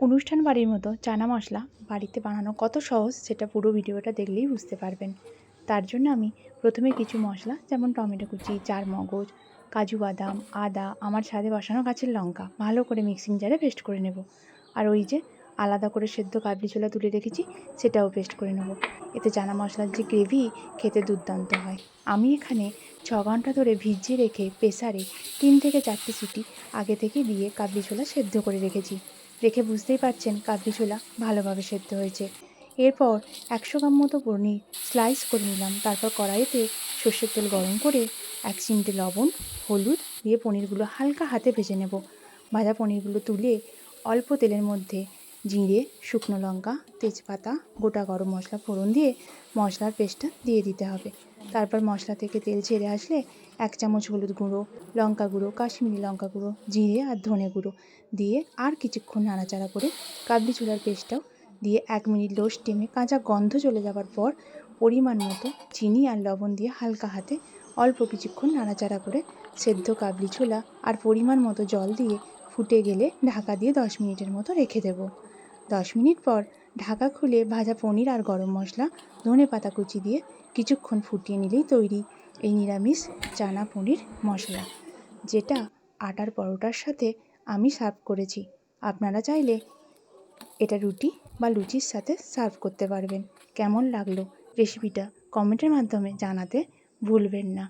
অনুষ্ঠান বাড়ির মতো চানা মশলা বাড়িতে বানানো কত সহজ সেটা পুরো ভিডিওটা দেখলেই বুঝতে পারবেন। তার জন্য আমি প্রথমে কিছু মশলা, যেমন টমেটো কুচি, চার মগজ, কাজু বাদাম, আদা, আমার ছাদে বসানো গাছের লঙ্কা, ভালো করে মিক্সিং জারে পেস্ট করে নেব। আর ওই যে আলাদা করে সেদ্ধ কাবলি ছোলা তুলে রেখেছি, সেটাও পেস্ট করে নেব। এতে চানা মশলার যে গ্রেভি, খেতে দুর্দান্ত হয়। আমি এখানে ছ ঘণ্টা ধরে ভিজিয়ে রেখে প্রেসারে তিন থেকে চারটে সিটি আগে থেকে দিয়ে কাবলি ছোলা সেদ্ধ করে রেখেছি। দেখে বুঝতেই পারছেন কাবলি ছোলা ভালোভাবে সেদ্ধ হয়েছে। এরপর একশো গ্রাম মতো পনির স্লাইস করে নিলাম। তারপর কড়াইতে সর্ষের তেল গরম করে এক চিমটে লবণ, হলুদ দিয়ে পনিরগুলো হালকা হাতে ভেজে নেব। ভাজা পনিরগুলো তুলে অল্প তেলের মধ্যে জিরে, শুকনো লঙ্কা, তেজপাতা, গোটা গরম মশলা ফোড়ন দিয়ে মশলার পেস্টটা দিয়ে দিতে হবে। তারপর মশলা থেকে তেল ছেড়ে আসলে এক চামচ হলুদ গুঁড়ো, লঙ্কা গুঁড়ো, কাশ্মীরি লঙ্কা গুঁড়ো, জিরে আর ধনে গুঁড়ো দিয়ে আর কিছুক্ষণ নাড়াচাড়া করে কাবলি চুলার পেস্টটাও দিয়ে এক মিনিট লো স্টিমে কাঁচা গন্ধ চলে যাওয়ার পর পরিমাণ মতো চিনি আর লবণ দিয়ে হালকা হাতে অল্প কিছুক্ষণ নাড়াচাড়া করে সেদ্ধ কাবলি ছোলা আর পরিমাণ মতো জল দিয়ে ফুটে গেলে ঢাকা দিয়ে দশ মিনিটের মতো রেখে দেব। দশ মিনিট পর ঢাকা খুলে ভাজা পনির আর গরম মশলা, ধনে পাতা কুচি দিয়ে কিছুক্ষণ ফুটিয়ে নিলেই তৈরি। এই নিরামিষ চানা পনির মশলা, যেটা আটার পরোটার সাথে আমি সার্ভ করেছি। আপনারা চাইলে এটা রুটি বা লুচির সাথে সার্ভ করতে পারবেন। কেমন লাগল রেসিপিটা কমেন্টের মাধ্যমে জানাতে ভুলবেন না।